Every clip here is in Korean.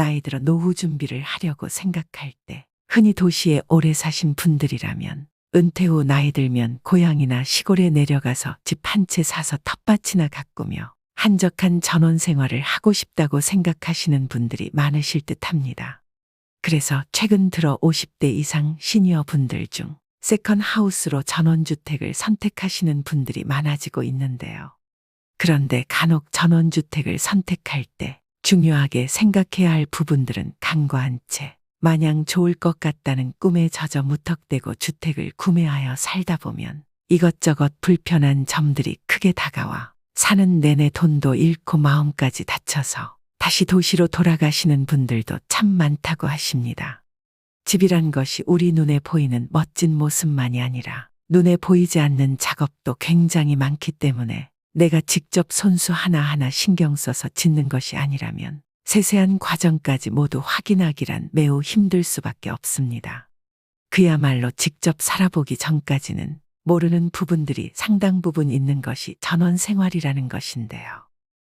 나이 들어 노후 준비를 하려고 생각할 때 흔히 도시에 오래 사신 분들이라면 은퇴 후 나이 들면 고향이나 시골에 내려가서 집 한 채 사서 텃밭이나 가꾸며 한적한 전원 생활을 하고 싶다고 생각하시는 분들이 많으실 듯 합니다. 그래서 최근 들어 50대 이상 시니어 분들 중 세컨 하우스로 전원주택을 선택하시는 분들이 많아지고 있는데요. 그런데 간혹 전원주택을 선택할 때 중요하게 생각해야 할 부분들은 간과한 채 마냥 좋을 것 같다는 꿈에 젖어 무턱대고 주택을 구매하여 살다 보면 이것저것 불편한 점들이 크게 다가와 사는 내내 돈도 잃고 마음까지 다쳐서 다시 도시로 돌아가시는 분들도 참 많다고 하십니다. 집이란 것이 우리 눈에 보이는 멋진 모습만이 아니라 눈에 보이지 않는 작업도 굉장히 많기 때문에 내가 직접 손수 하나하나 신경 써서 짓는 것이 아니라면 세세한 과정까지 모두 확인하기란 매우 힘들 수밖에 없습니다. 그야말로 직접 살아보기 전까지는 모르는 부분들이 상당 부분 있는 것이 전원 생활이라는 것인데요.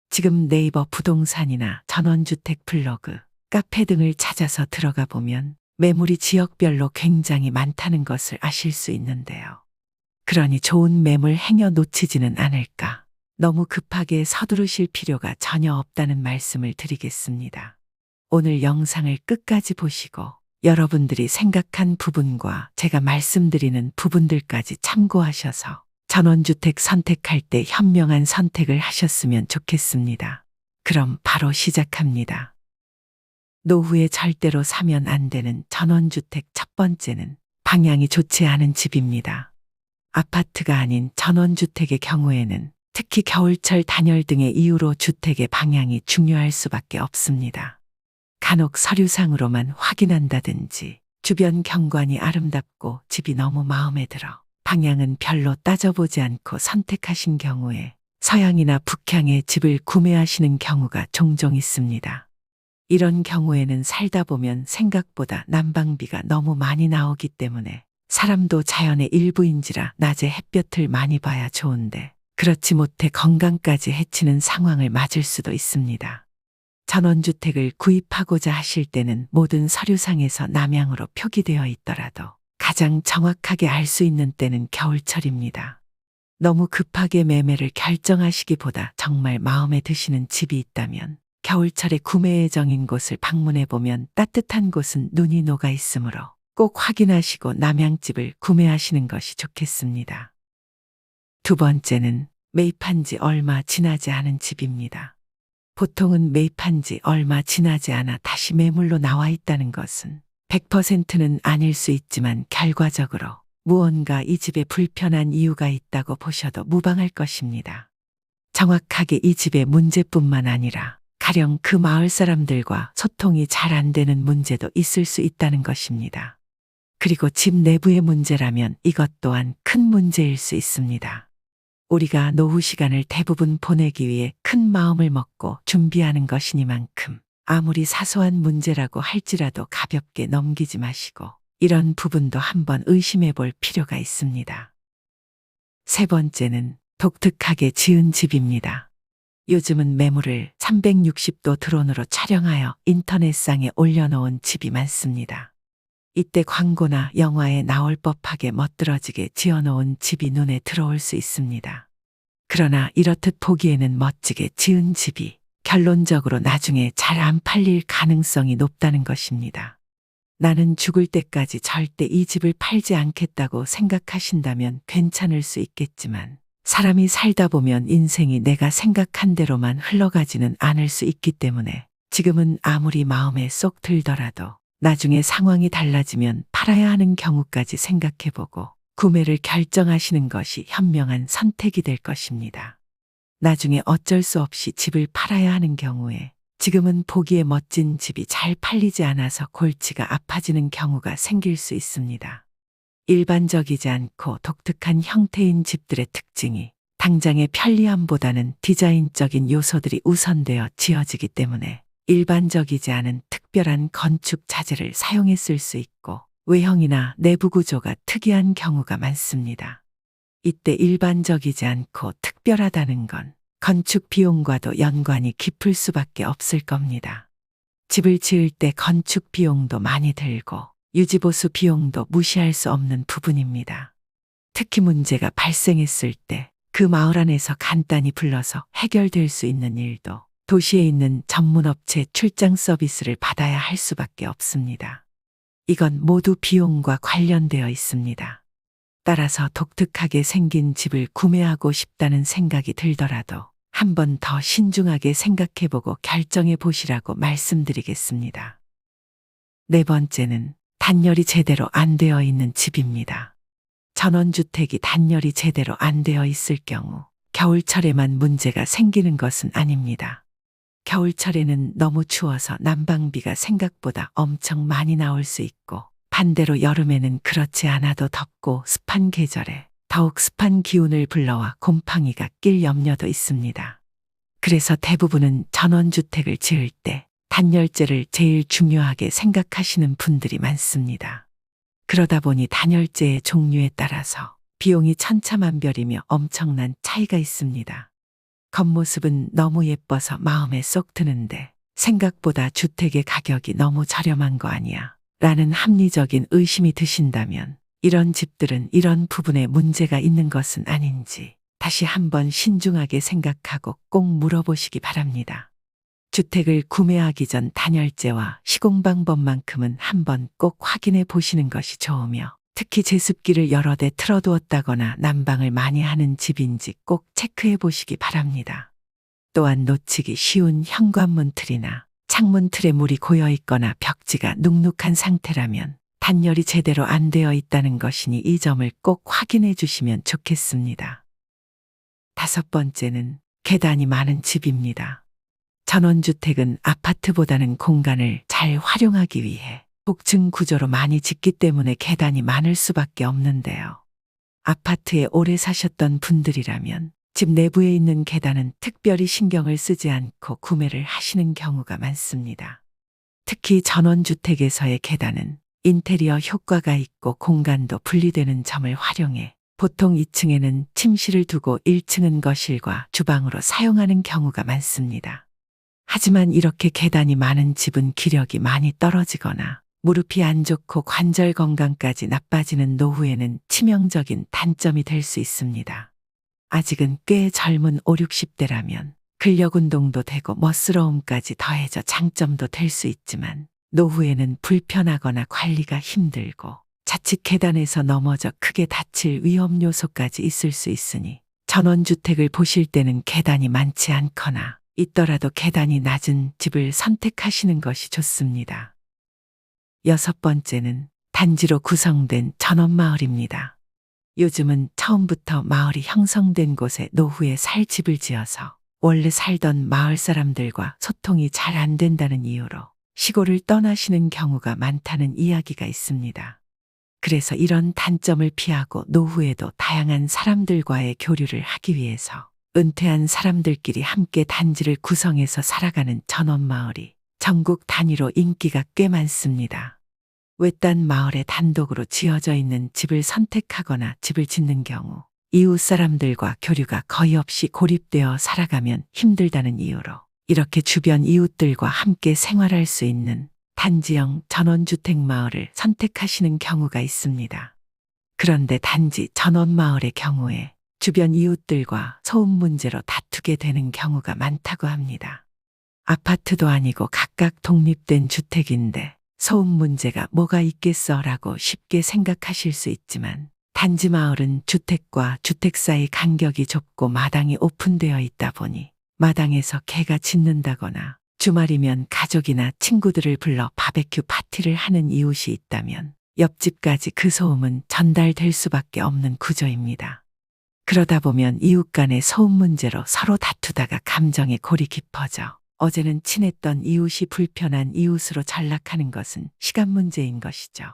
지금 네이버 부동산이나 전원주택 블로그, 카페 등을 찾아서 들어가 보면 매물이 지역별로 굉장히 많다는 것을 아실 수 있는데요. 그러니 좋은 매물 행여 놓치지는 않을까. 너무 급하게 서두르실 필요가 전혀 없다는 말씀을 드리겠습니다. 오늘 영상을 끝까지 보시고 여러분들이 생각한 부분과 제가 말씀드리는 부분들까지 참고하셔서 전원주택 선택할 때 현명한 선택을 하셨으면 좋겠습니다. 그럼 바로 시작합니다. 노후에 절대로 사면 안 되는 전원주택 첫 번째는 방향이 좋지 않은 집입니다. 아파트가 아닌 전원주택의 경우에는 특히 겨울철 단열 등의 이유로 주택의 방향이 중요할 수밖에 없습니다. 간혹 서류상으로만 확인한다든지 주변 경관이 아름답고 집이 너무 마음에 들어 방향은 별로 따져보지 않고 선택하신 경우에 서양이나 북향의 집을 구매하시는 경우가 종종 있습니다. 이런 경우에는 살다 보면 생각보다 난방비가 너무 많이 나오기 때문에 사람도 자연의 일부인지라 낮에 햇볕을 많이 봐야 좋은데 그렇지 못해 건강까지 해치는 상황을 맞을 수도 있습니다. 전원주택을 구입하고자 하실 때는 모든 서류상에서 남향으로 표기되어 있더라도 가장 정확하게 알 수 있는 때는 겨울철입니다. 너무 급하게 매매를 결정하시기보다 정말 마음에 드시는 집이 있다면 겨울철에 구매 예정인 곳을 방문해 보면 따뜻한 곳은 눈이 녹아 있으므로 꼭 확인하시고 남양집을 구매하시는 것이 좋겠습니다. 두 번째는 매입한 지 얼마 지나지 않은 집입니다. 보통은 매입한 지 얼마 지나지 않아 다시 매물로 나와 있다는 것은 100%는 아닐 수 있지만 결과적으로 무언가 이 집에 불편한 이유가 있다고 보셔도 무방할 것입니다. 정확하게 이 집의 문제뿐만 아니라 가령 그 마을 사람들과 소통이 잘 안 되는 문제도 있을 수 있다는 것입니다. 그리고 집 내부의 문제라면 이것 또한 큰 문제일 수 있습니다. 우리가 노후 시간을 대부분 보내기 위해 큰 마음을 먹고 준비하는 것이니만큼 아무리 사소한 문제라고 할지라도 가볍게 넘기지 마시고 이런 부분도 한번 의심해 볼 필요가 있습니다. 세 번째는 독특하게 지은 집입니다. 요즘은 매물을 360도 드론으로 촬영하여 인터넷상에 올려놓은 집이 많습니다. 이때 광고나 영화에 나올 법하게 멋들어지게 지어놓은 집이 눈에 들어올 수 있습니다. 그러나 이렇듯 보기에는 멋지게 지은 집이 결론적으로 나중에 잘 안 팔릴 가능성이 높다는 것입니다. 나는 죽을 때까지 절대 이 집을 팔지 않겠다고 생각하신다면 괜찮을 수 있겠지만 사람이 살다 보면 인생이 내가 생각한 대로만 흘러가지는 않을 수 있기 때문에 지금은 아무리 마음에 쏙 들더라도 나중에 상황이 달라지면 팔아야 하는 경우까지 생각해보고 구매를 결정하시는 것이 현명한 선택이 될 것입니다. 나중에 어쩔 수 없이 집을 팔아야 하는 경우에 지금은 보기에 멋진 집이 잘 팔리지 않아서 골치가 아파지는 경우가 생길 수 있습니다. 일반적이지 않고 독특한 형태인 집들의 특징이 당장의 편리함보다는 디자인적인 요소들이 우선되어 지어지기 때문에 일반적이지 않은 특별한 건축 자재를 사용했을 수 있고 외형이나 내부 구조가 특이한 경우가 많습니다. 이때 일반적이지 않고 특별하다는 건 건축 비용과도 연관이 깊을 수밖에 없을 겁니다. 집을 지을 때 건축 비용도 많이 들고 유지보수 비용도 무시할 수 없는 부분입니다. 특히 문제가 발생했을 때 그 마을 안에서 간단히 불러서 해결될 수 있는 일도 도시에 있는 전문업체 출장 서비스를 받아야 할 수밖에 없습니다. 이건 모두 비용과 관련되어 있습니다. 따라서 독특하게 생긴 집을 구매하고 싶다는 생각이 들더라도 한 번 더 신중하게 생각해보고 결정해 보시라고 말씀드리겠습니다. 네 번째는 단열이 제대로 안 되어 있는 집입니다. 전원주택이 단열이 제대로 안 되어 있을 경우 겨울철에만 문제가 생기는 것은 아닙니다. 겨울철에는 너무 추워서 난방비가 생각보다 엄청 많이 나올 수 있고 반대로 여름에는 그렇지 않아도 덥고 습한 계절에 더욱 습한 기운을 불러와 곰팡이가 낄 염려도 있습니다. 그래서 대부분은 전원주택을 지을 때 단열재를 제일 중요하게 생각하시는 분들이 많습니다. 그러다 보니 단열재의 종류에 따라서 비용이 천차만별이며 엄청난 차이가 있습니다. 겉모습은 너무 예뻐서 마음에 쏙 드는데 생각보다 주택의 가격이 너무 저렴한 거 아니야? 라는 합리적인 의심이 드신다면 이런 집들은 이런 부분에 문제가 있는 것은 아닌지 다시 한번 신중하게 생각하고 꼭 물어보시기 바랍니다. 주택을 구매하기 전 단열재와 시공 방법만큼은 한번 꼭 확인해 보시는 것이 좋으며 특히 제습기를 여러 대 틀어두었다거나 난방을 많이 하는 집인지 꼭 체크해 보시기 바랍니다. 또한 놓치기 쉬운 현관문 틀이나 창문 틀에 물이 고여 있거나 벽지가 눅눅한 상태라면 단열이 제대로 안 되어 있다는 것이니 이 점을 꼭 확인해 주시면 좋겠습니다. 다섯 번째는 계단이 많은 집입니다. 전원주택은 아파트보다는 공간을 잘 활용하기 위해 복층 구조로 많이 짓기 때문에 계단이 많을 수밖에 없는데요. 아파트에 오래 사셨던 분들이라면 집 내부에 있는 계단은 특별히 신경을 쓰지 않고 구매를 하시는 경우가 많습니다. 특히 전원주택에서의 계단은 인테리어 효과가 있고 공간도 분리되는 점을 활용해 보통 2층에는 침실을 두고 1층은 거실과 주방으로 사용하는 경우가 많습니다. 하지만 이렇게 계단이 많은 집은 기력이 많이 떨어지거나 무릎이 안 좋고 관절 건강까지 나빠지는 노후에는 치명적인 단점이 될 수 있습니다. 아직은 꽤 젊은 5, 60대라면 근력 운동도 되고 멋스러움까지 더해져 장점도 될 수 있지만 노후에는 불편하거나 관리가 힘들고 자칫 계단에서 넘어져 크게 다칠 위험 요소까지 있을 수 있으니 전원주택을 보실 때는 계단이 많지 않거나 있더라도 계단이 낮은 집을 선택하시는 것이 좋습니다. 여섯 번째는 단지로 구성된 전원마을입니다. 요즘은 처음부터 마을이 형성된 곳에 노후에 살 집을 지어서 원래 살던 마을 사람들과 소통이 잘 안 된다는 이유로 시골을 떠나시는 경우가 많다는 이야기가 있습니다. 그래서 이런 단점을 피하고 노후에도 다양한 사람들과의 교류를 하기 위해서 은퇴한 사람들끼리 함께 단지를 구성해서 살아가는 전원마을이 전국 단위로 인기가 꽤 많습니다. 외딴 마을에 단독으로 지어져 있는 집을 선택하거나 집을 짓는 경우 이웃 사람들과 교류가 거의 없이 고립되어 살아가면 힘들다는 이유로 이렇게 주변 이웃들과 함께 생활할 수 있는 단지형 전원주택 마을을 선택하시는 경우가 있습니다. 그런데 단지 전원 마을의 경우에 주변 이웃들과 소음 문제로 다투게 되는 경우가 많다고 합니다. 아파트도 아니고 각각 독립된 주택인데 소음 문제가 뭐가 있겠어라고 쉽게 생각하실 수 있지만 단지 마을은 주택과 주택 사이 간격이 좁고 마당이 오픈되어 있다 보니 마당에서 개가 짖는다거나 주말이면 가족이나 친구들을 불러 바베큐 파티를 하는 이웃이 있다면 옆집까지 그 소음은 전달될 수밖에 없는 구조입니다. 그러다 보면 이웃 간의 소음 문제로 서로 다투다가 감정의 골이 깊어져 어제는 친했던 이웃이 불편한 이웃으로 전락하는 것은 시간 문제인 것이죠.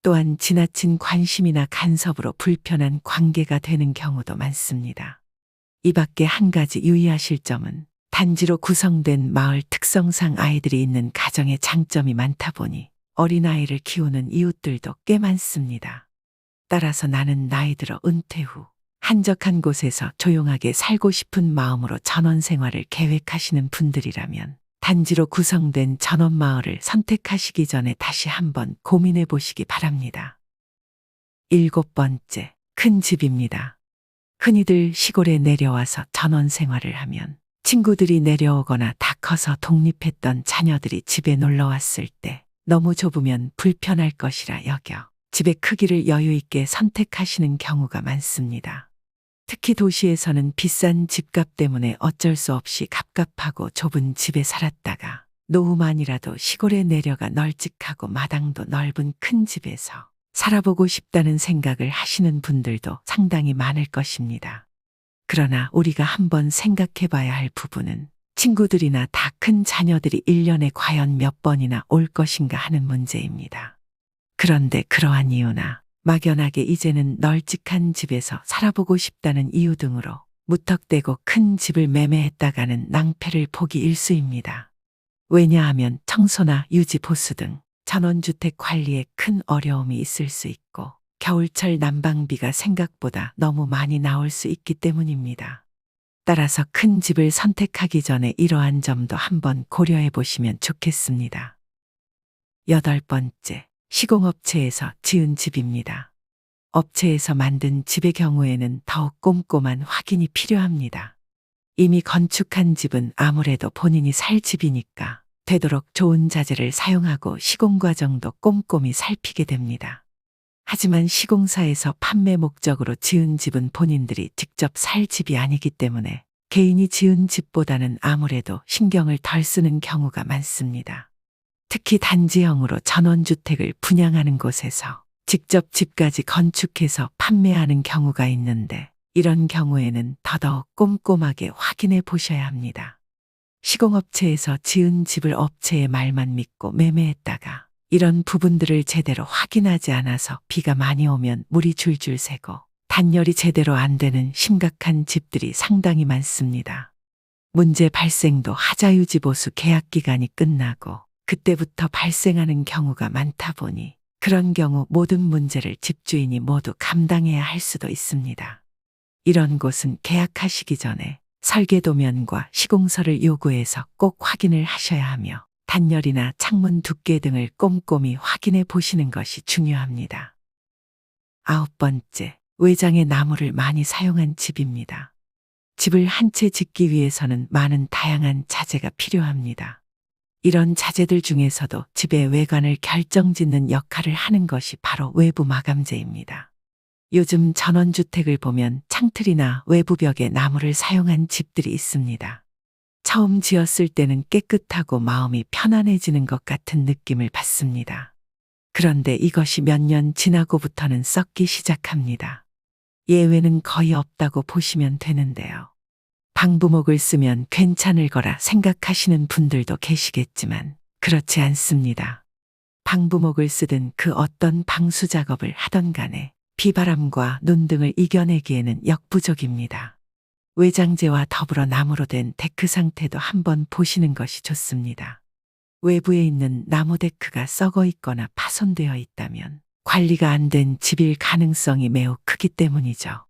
또한 지나친 관심이나 간섭으로 불편한 관계가 되는 경우도 많습니다. 이 밖에 한 가지 유의하실 점은 단지로 구성된 마을 특성상 아이들이 있는 가정의 장점이 많다 보니 어린아이를 키우는 이웃들도 꽤 많습니다. 따라서 나는 나이 들어 은퇴 후 한적한 곳에서 조용하게 살고 싶은 마음으로 전원 생활을 계획하시는 분들이라면 단지로 구성된 전원 마을을 선택하시기 전에 다시 한번 고민해 보시기 바랍니다. 일곱 번째, 큰 집입니다. 흔히들 시골에 내려와서 전원 생활을 하면 친구들이 내려오거나 다 커서 독립했던 자녀들이 집에 놀러 왔을 때 너무 좁으면 불편할 것이라 여겨 집의 크기를 여유 있게 선택하시는 경우가 많습니다. 특히 도시에서는 비싼 집값 때문에 어쩔 수 없이 갑갑하고 좁은 집에 살았다가 노후만이라도 시골에 내려가 널찍하고 마당도 넓은 큰 집에서 살아보고 싶다는 생각을 하시는 분들도 상당히 많을 것입니다. 그러나 우리가 한번 생각해 봐야 할 부분은 친구들이나 다 큰 자녀들이 1년에 과연 몇 번이나 올 것인가 하는 문제입니다. 그런데 그러한 이유나 막연하게 이제는 널찍한 집에서 살아보고 싶다는 이유 등으로 무턱대고 큰 집을 매매했다가는 낭패를 보기 일수입니다. 왜냐하면 청소나 유지 보수 등 전원주택 관리에 큰 어려움이 있을 수 있고 겨울철 난방비가 생각보다 너무 많이 나올 수 있기 때문입니다. 따라서 큰 집을 선택하기 전에 이러한 점도 한번 고려해 보시면 좋겠습니다. 여덟 번째, 시공업체에서 지은 집입니다. 업체에서 만든 집의 경우에는 더욱 꼼꼼한 확인이 필요합니다. 이미 건축한 집은 아무래도 본인이 살 집이니까 되도록 좋은 자재를 사용하고 시공 과정도 꼼꼼히 살피게 됩니다. 하지만 시공사에서 판매 목적으로 지은 집은 본인들이 직접 살 집이 아니기 때문에 개인이 지은 집보다는 아무래도 신경을 덜 쓰는 경우가 많습니다. 특히 단지형으로 전원주택을 분양하는 곳에서 직접 집까지 건축해서 판매하는 경우가 있는데 이런 경우에는 더더욱 꼼꼼하게 확인해 보셔야 합니다. 시공업체에서 지은 집을 업체의 말만 믿고 매매했다가 이런 부분들을 제대로 확인하지 않아서 비가 많이 오면 물이 줄줄 새고 단열이 제대로 안 되는 심각한 집들이 상당히 많습니다. 문제 발생도 하자유지 보수 계약 기간이 끝나고 그때부터 발생하는 경우가 많다 보니 그런 경우 모든 문제를 집주인이 모두 감당해야 할 수도 있습니다. 이런 곳은 계약하시기 전에 설계도면과 시공서를 요구해서 꼭 확인을 하셔야 하며 단열이나 창문 두께 등을 꼼꼼히 확인해 보시는 것이 중요합니다. 아홉 번째, 외장에 나무를 많이 사용한 집입니다. 집을 한 채 짓기 위해서는 많은 다양한 자재가 필요합니다. 이런 자재들 중에서도 집의 외관을 결정짓는 역할을 하는 것이 바로 외부 마감재입니다. 요즘 전원주택을 보면 창틀이나 외부 벽에 나무를 사용한 집들이 있습니다. 처음 지었을 때는 깨끗하고 마음이 편안해지는 것 같은 느낌을 받습니다. 그런데 이것이 몇 년 지나고부터는 썩기 시작합니다. 예외는 거의 없다고 보시면 되는데요. 방부목을 쓰면 괜찮을 거라 생각하시는 분들도 계시겠지만 그렇지 않습니다. 방부목을 쓰든 그 어떤 방수 작업을 하던 간에 비바람과 눈 등을 이겨내기에는 역부족입니다. 외장재와 더불어 나무로 된 데크 상태도 한번 보시는 것이 좋습니다. 외부에 있는 나무 데크가 썩어 있거나 파손되어 있다면 관리가 안 된 집일 가능성이 매우 크기 때문이죠.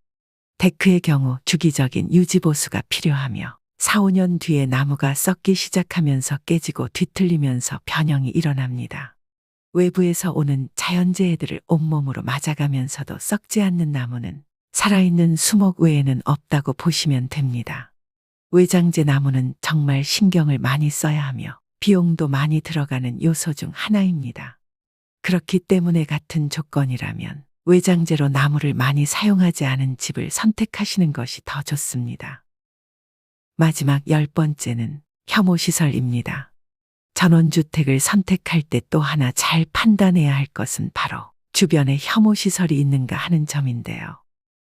데크의 경우 주기적인 유지보수가 필요하며 4, 5년 뒤에 나무가 썩기 시작하면서 깨지고 뒤틀리면서 변형이 일어납니다. 외부에서 오는 자연재해들을 온몸으로 맞아가면서도 썩지 않는 나무는 살아있는 수목 외에는 없다고 보시면 됩니다. 외장재 나무는 정말 신경을 많이 써야 하며 비용도 많이 들어가는 요소 중 하나입니다. 그렇기 때문에 같은 조건이라면 외장재로 나무를 많이 사용하지 않은 집을 선택하시는 것이 더 좋습니다. 마지막 열 번째는 혐오시설입니다. 전원주택을 선택할 때 또 하나 잘 판단해야 할 것은 바로 주변에 혐오시설이 있는가 하는 점인데요.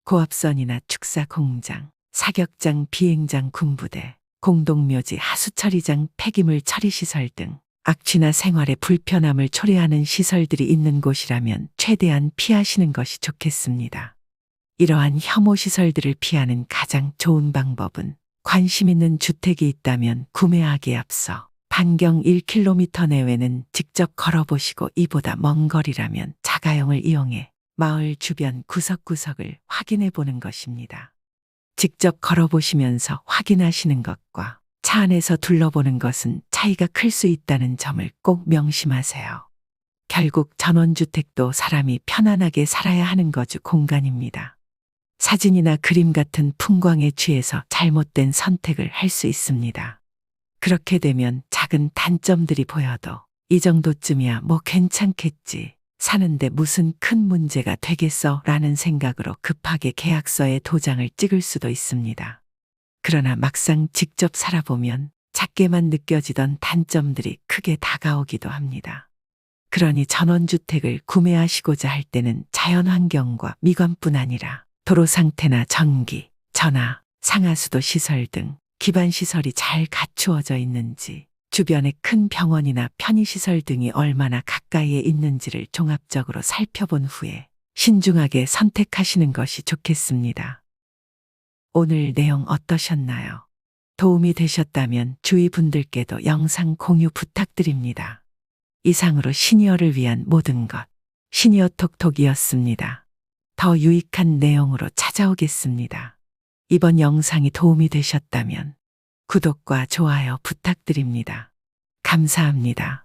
고압선이나 축사 공장, 사격장, 비행장, 군부대, 공동묘지, 하수처리장, 폐기물 처리시설 등 악취나 생활에 불편함을 초래하는 시설들이 있는 곳이라면 최대한 피하시는 것이 좋겠습니다. 이러한 혐오 시설들을 피하는 가장 좋은 방법은 관심 있는 주택이 있다면 구매하기에 앞서 반경 1km 내외는 직접 걸어보시고 이보다 먼 거리라면 자가용을 이용해 마을 주변 구석구석을 확인해 보는 것입니다. 직접 걸어보시면서 확인하시는 것과 차 안에서 둘러보는 것은 차이가 클 수 있다는 점을 꼭 명심하세요. 결국 전원주택도 사람이 편안하게 살아야 하는 거주 공간입니다. 사진이나 그림 같은 풍광에 취해서 잘못된 선택을 할 수 있습니다. 그렇게 되면 작은 단점들이 보여도 이 정도쯤이야 뭐 괜찮겠지. 사는데 무슨 큰 문제가 되겠어 라는 생각으로 급하게 계약서에 도장을 찍을 수도 있습니다. 그러나 막상 직접 살아보면 작게만 느껴지던 단점들이 크게 다가오기도 합니다. 그러니 전원주택을 구매하시고자 할 때는 자연 환경과 미관뿐 아니라 도로 상태나 전기, 전화, 상하수도 시설 등 기반 시설이 잘 갖추어져 있는지, 주변에 큰 병원이나 편의시설 등이 얼마나 가까이에 있는지를 종합적으로 살펴본 후에 신중하게 선택하시는 것이 좋겠습니다. 오늘 내용 어떠셨나요? 도움이 되셨다면 주위 분들께도 영상 공유 부탁드립니다. 이상으로 시니어를 위한 모든 것, 시니어 톡톡이었습니다. 더 유익한 내용으로 찾아오겠습니다. 이번 영상이 도움이 되셨다면 구독과 좋아요 부탁드립니다. 감사합니다.